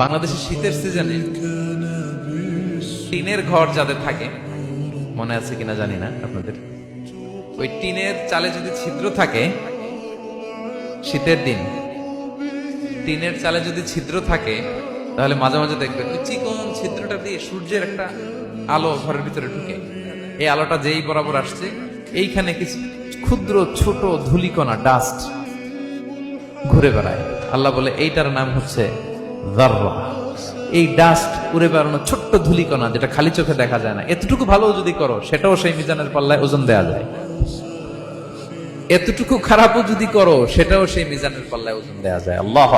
বাংলাদেশের শীতের সিজনে টিনের ঘর যাদের থাকে, মনে আছে কিনা জানি না আপনাদের, ওই টিনের চালে যদি ছিদ্র থাকে, শীতের দিন, টিনের চালে যদি ছিদ্র থাকে, তাহলে মাঝে মাঝে দেখবেন ওই চিকন ছিদ্রটা দিয়ে সূর্যের একটা আলো ঘরের ভিতরে ঢুকে। এই আলোটা যেই বরাবর আসছে, এইখানে কিছু ক্ষুদ্র, ছোট ধুলিকণা ডাস্ট ঘুরে বেড়ায়। আল্লাহ বলে, এইটার নাম হচ্ছে এই ডাস্ট উড়ে বেড়ানো ছোট্ট ধুলিকণা যেটা খালি চোখে দেখা যায় না। এতটুকু ভালো যদি করো, সেটাও সেই মিজানের পাল্লায় ওজন দেয়া যায়। এতটুকু খারাপও যদি করো, সেটাও সেই মিজানের পাল্লায় ওজন দেয়া যায়। আল্লাহ